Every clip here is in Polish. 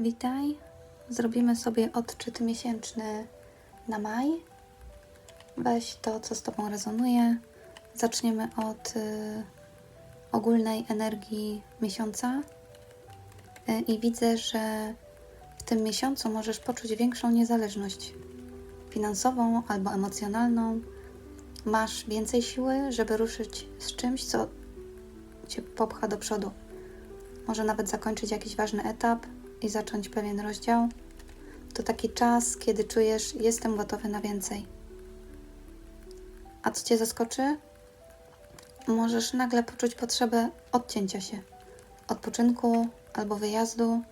Witaj. Zrobimy sobie odczyt miesięczny na maj. Weź to, co z Tobą rezonuje. Zaczniemy od y, ogólnej energii miesiąca. Y, I widzę, że w tym miesiącu możesz poczuć większą niezależność finansową albo emocjonalną. Masz więcej siły, żeby ruszyć z czymś, co Cię popcha do przodu. Może nawet zakończyć jakiś ważny etap i zacząć pewien rozdział. To taki czas, kiedy czujesz, jestem gotowy na więcej. A co Cię zaskoczy? Możesz nagle poczuć potrzebę odcięcia się, odpoczynku albo wyjazdu.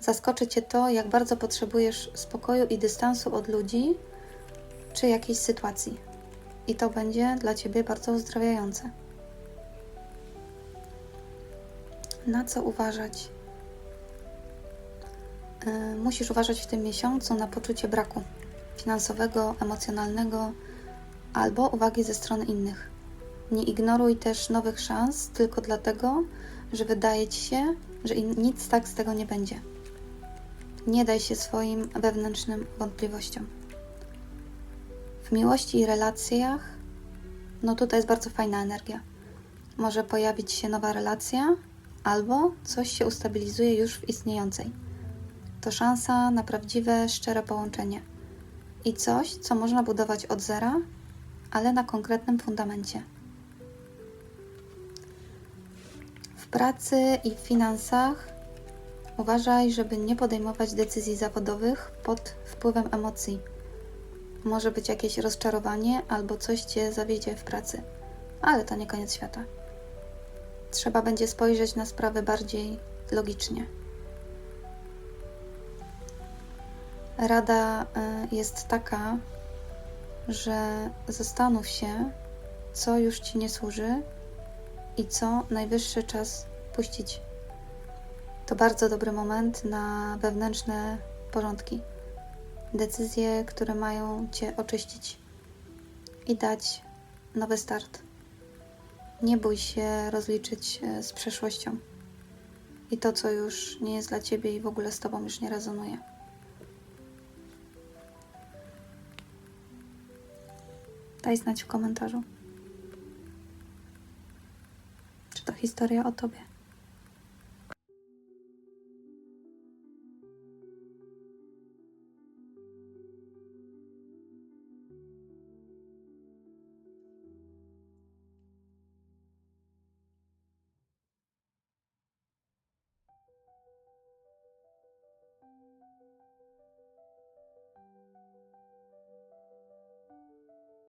Zaskoczy Cię to, jak bardzo potrzebujesz spokoju i dystansu od ludzi czy jakiejś sytuacji. I to będzie dla Ciebie bardzo uzdrawiające. Na co uważać? Yy, Musisz uważać w tym miesiącu na poczucie braku finansowego, emocjonalnego albo uwagi ze strony innych. Nie ignoruj też nowych szans tylko dlatego, że wydaje ci się, że nic tak z tego nie będzie. Nie daj się swoim wewnętrznym wątpliwościom. W miłości i relacjach, no tutaj jest bardzo fajna energia. Może pojawić się nowa relacja, albo coś się ustabilizuje już w istniejącej. To szansa na prawdziwe, szczere połączenie i coś, co można budować od zera, ale na konkretnym fundamencie. W pracy i w finansach uważaj, żeby nie podejmować decyzji zawodowych pod wpływem emocji. Może być jakieś rozczarowanie albo coś cię zawiedzie w pracy, ale to nie koniec świata. Trzeba będzie spojrzeć na sprawę bardziej logicznie. Rada y, jest taka, że zastanów się, co już ci nie służy i co najwyższy czas puścić. To bardzo dobry moment na wewnętrzne porządki. Decyzje, które mają cię oczyścić i dać nowy start. Nie bój się rozliczyć e, z przeszłością i to, co już nie jest dla ciebie i w ogóle z tobą już nie rezonuje. Daj znać w komentarzu. Czy to historia o tobie?